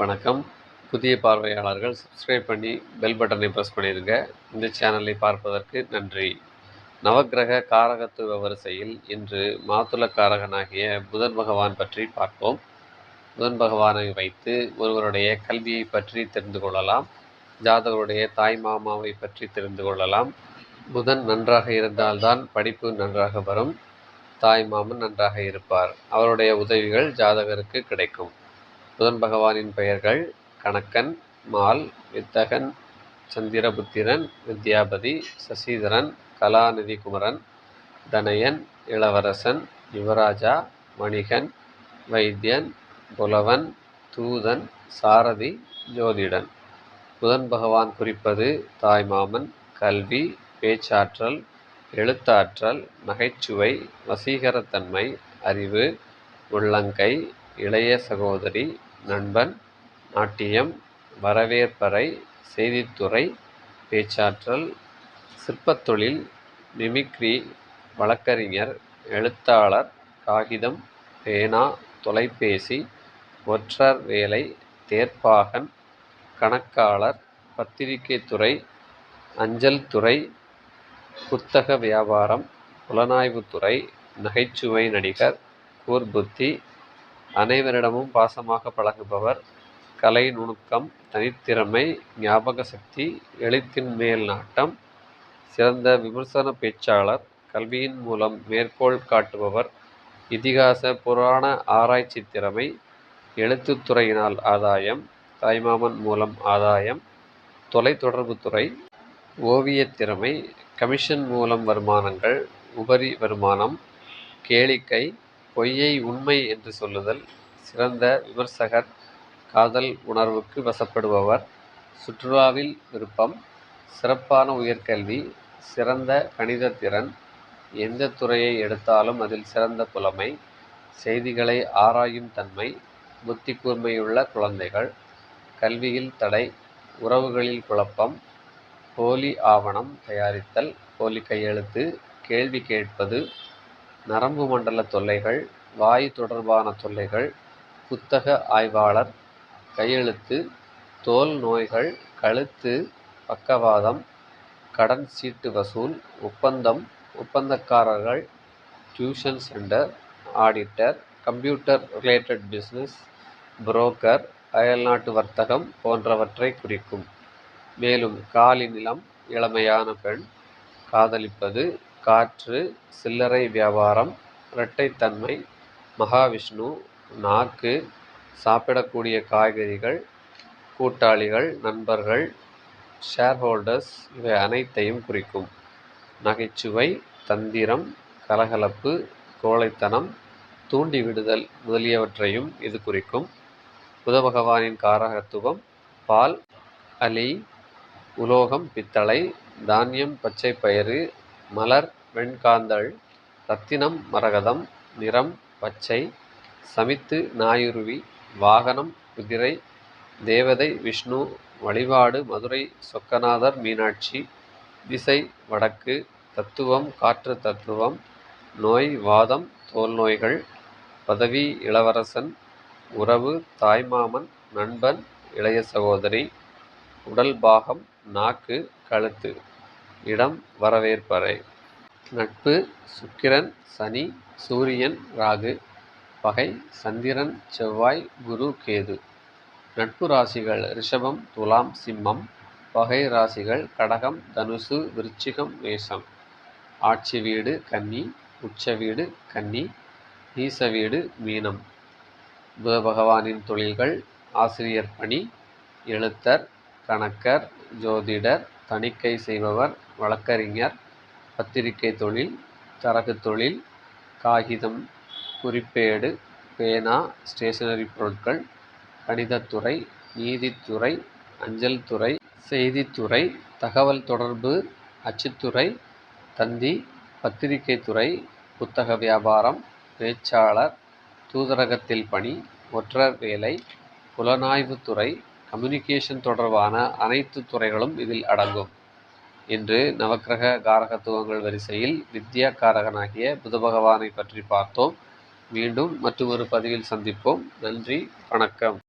வணக்கம். புதிய பார்வையாளர்கள் சப்ஸ்கிரைப் பண்ணி பெல் பட்டனை ப்ரெஸ் பண்ணிடுங்க. இந்த சேனலை பார்ப்பதற்கு நன்றி. நவக்கிரக காரகத்துவ வரிசையில் இன்று மாதுள காரகனாகிய புதன் பகவான் பற்றி பார்ப்போம். புதன் பகவானை வைத்து ஒருவருடைய கல்வியை பற்றி தெரிந்து கொள்ளலாம். ஜாதகருடைய தாய் மாமாவை பற்றி தெரிந்து கொள்ளலாம். புதன் நன்றாக இருந்தால்தான் படிப்பு நன்றாக வரும். தாய் மாமன் நன்றாக இருப்பார். அவருடைய உதவிகள் ஜாதகருக்கு கிடைக்கும். புதன் பகவானின் பெயர்கள் கணக்கன் மால் வித்தகன் சந்திரபுத்திரன் வித்யாபதி சசிதரன் கலாநிதி குமரன் தனயன் இளவரசன் யுவராஜா வணிகன் வைத்தியன் புலவன் தூதன் சாரதி ஜோதிடன். புதன் பகவான் குறிப்பது தாய்மாமன் கல்வி பேச்சாற்றல் எழுத்தாற்றல் நகைச்சுவை வசீகரத்தன்மை அறிவு உள்ளங்கை இளைய சகோதரி நண்பன் நாட்டியம் வரவேற்பறை செய்தித்துறை பேச்சாற்றல் சிற்பத்தொழில் மிமிக்ரி வழக்கறிஞர் எழுத்தாளர் காகிதம் பேனா தொலைபேசி ஒற்றர் வேலை தேர்ப்பாகன் கணக்காளர் பத்திரிகைத்துறை அஞ்சல் துறை புத்தக வியாபாரம் புலனாய்வுத்துறை நகைச்சுவை நடிகர் கூர்புத்தி அனைவரிடமும் பாசமாக பழகுபவர் கலை நுணுக்கம் தனித்திறமை ஞாபக சக்தி எழுத்தின் மேல் நாட்டம் சிறந்த விமர்சன பேச்சாளர் கல்வியின் மூலம் மேற்கோள் காட்டுபவர் இதிகாச புராண ஆராய்ச்சி திறமை எழுத்துத்துறையினால் ஆதாயம் தாய்மாமன் மூலம் ஆதாயம் தொலைத்தொடர்புத்துறை ஓவிய திறமை கமிஷன் மூலம் வருமானங்கள் உபரி வருமானம் கேளிக்கை பொய்யை உண்மை என்று சொல்லுதல் சிறந்த விமர்சகர் காதல் உணர்வுக்கு வசப்படுபவர் சுற்றுலாவில் விருப்பம் சிறப்பான உயர்கல்வி சிறந்த கணித திறன் எந்த துறையை எடுத்தாலும் அதில் சிறந்த புலமை செய்திகளை ஆராயும் தன்மை புத்தி கூர்மையுள்ள குழந்தைகள் கல்வியில் தடை உறவுகளில் குழப்பம் போலி ஆவணம் தயாரித்தல் போலி கையெழுத்து கேள்வி கேட்பது நரம்பு மண்டல தொல்லைகள் வாயு தொடர்பான தொல்லைகள் புத்தக ஆய்வாளர் கையெழுத்து தோல் நோய்கள் கழுத்து பக்கவாதம் கடன் சீட்டு வசூல் ஒப்பந்தம் ஒப்பந்தக்காரர்கள் tuition centre auditor computer related business broker அயல்நாட்டு வர்த்தகம் போன்றவற்றை குறிக்கும். மேலும் காலி நிலம் இளமையான பெண் காதலிப்பது காற்று சில்லறை வியாபாரம் இரட்டைத்தன்மை மகாவிஷ்ணு நாக்கு சாப்பிடக்கூடிய காய்கறிகள் கூட்டாளிகள் நண்பர்கள் ஷேர்ஹோல்டர்ஸ் இவை அனைத்தையும் குறிக்கும். நகைச்சுவை தந்திரம் கலகலப்பு கோழைத்தனம் தூண்டிவிடுதல் முதலியவற்றையும் இது குறிக்கும். புதபகவானின் காரகத்துவம் பால் அலி உலோகம் பித்தளை தானியம் பச்சை பயிறு மலர் வெண்காந்தள் ரத்தினம் மரகதம் நிறம் பச்சை சமித்து நாயுருவி வாகனம் குதிரை தேவதை விஷ்ணு வழிபாடு மதுரை சொக்கநாதர் மீனாட்சி திசை வடக்கு தத்துவம் காற்று தத்துவம் நோய் வாதம் தோல் நோய்கள் பதவி இளவரசன் உறவு தாய்மாமன் நண்பன் இளைய சகோதரி உடல் பாகம் நாக்கு கழுத்து. இடம் வரவேற்பறை. நட்பு சுக்கிரன் சனி சூரியன் ராகு பகை சந்திரன் செவ்வாய் குரு கேது. நட்பு ராசிகள் ரிஷபம் துலாம் சிம்மம். பகை ராசிகள் கடகம் தனுசு விருச்சிகம் மேஷம். ஆட்சி வீடு கன்னி. உச்ச வீடு கன்னி. நீச வீடு மீனம். புத பகவானின் தொழில்கள் ஆசிரியர் பணி எழுத்தர் கணக்கர் ஜோதிடர் தணிக்கை செய்பவர் வழக்கறிஞர் பத்திரிகை தொழில் தரகு தொழில் காகிதம் குறிப்பேடு பேனா ஸ்டேஷனரி பொருட்கள் கணிதத்துறை நீதித்துறை அஞ்சல் துறை செய்தித்துறை தகவல் தொடர்பு அச்சுத்துறை தந்தி பத்திரிகை துறை புத்தக வியாபாரம் பேச்சாளர் தூதரகத்தில் பணி ஒற்றர் வேலை புலனாய்வுத்துறை கம்யூனிகேஷன் தொடர்பான அனைத்து துறைகளும் இதில் அடங்கும். இன்று நவக்கிரக காரகத்துவங்கள் வரிசையில் வித்யா காரகனாகிய புத பகவானை பற்றி பார்த்தோம். மீண்டும் மற்றொரு பதிவில் சந்திப்போம். நன்றி வணக்கம்.